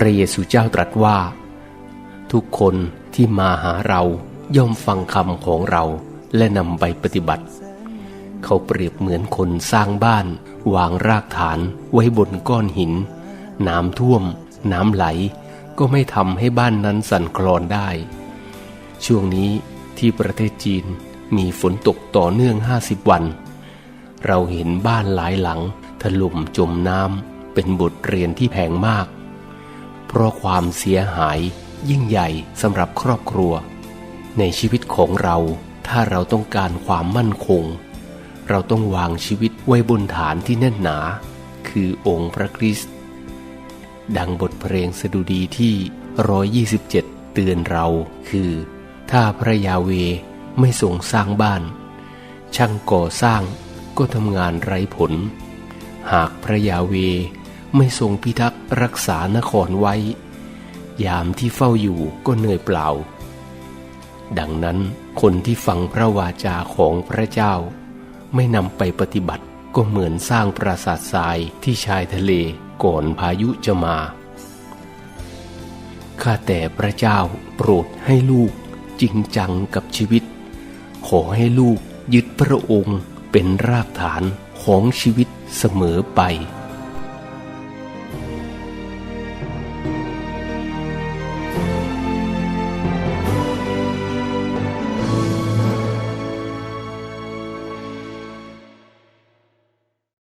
พระเยซูเจ้าตรัสว่า ทุกคนที่มาหาเราย่อมฟังคำของเราและนำไปปฏิบัติ เขาเปรียบเหมือนคนสร้างบ้าน วางรากฐานไว้บนก้อนหิน น้ำท่วม น้ำไหล ก็ไม่ทำให้บ้านนั้นสั่นคลอนได้ ช่วงนี้ที่ประเทศจีนมีฝนตกต่อเนื่อง 50 วัน เราเห็นบ้านหลายหลังถล่มจมน้ำเป็นบทเรียนที่แพงมาก เพราะความเสียหาย ยิ่งใหญ่สำหรับครอบครัว ในชีวิตของเราถ้าเราต้องการความมั่นคง เราต้องวางชีวิตไว้บนฐานที่แน่นหนา คือองค์พระคริสต์ดังบทเพลงสดุดีที่ 127 เตือนเราคือ ถ้าพระยาเวไม่ทรงสร้างบ้าน ช่างก่อสร้างก็ทำงานไร้ผล หากพระยาเวไม่ทรงพิทักษ รักษานครไว้ ยามที่เฝ้าอยู่ก็เหนื่อยเปล่า ดังนั้นคนที่ฟังพระวาจาของพระเจ้า ไม่นำไปปฏิบัติก็เหมือนสร้างปราสาททรายที่ชายทะเลก่อนพายุจะมาข้าแต่พระเจ้าโปรดให้ลูกจริงจังกับชีวิต ขอให้ลูกยึดพระองค์เป็นรากฐานของชีวิตเสมอไป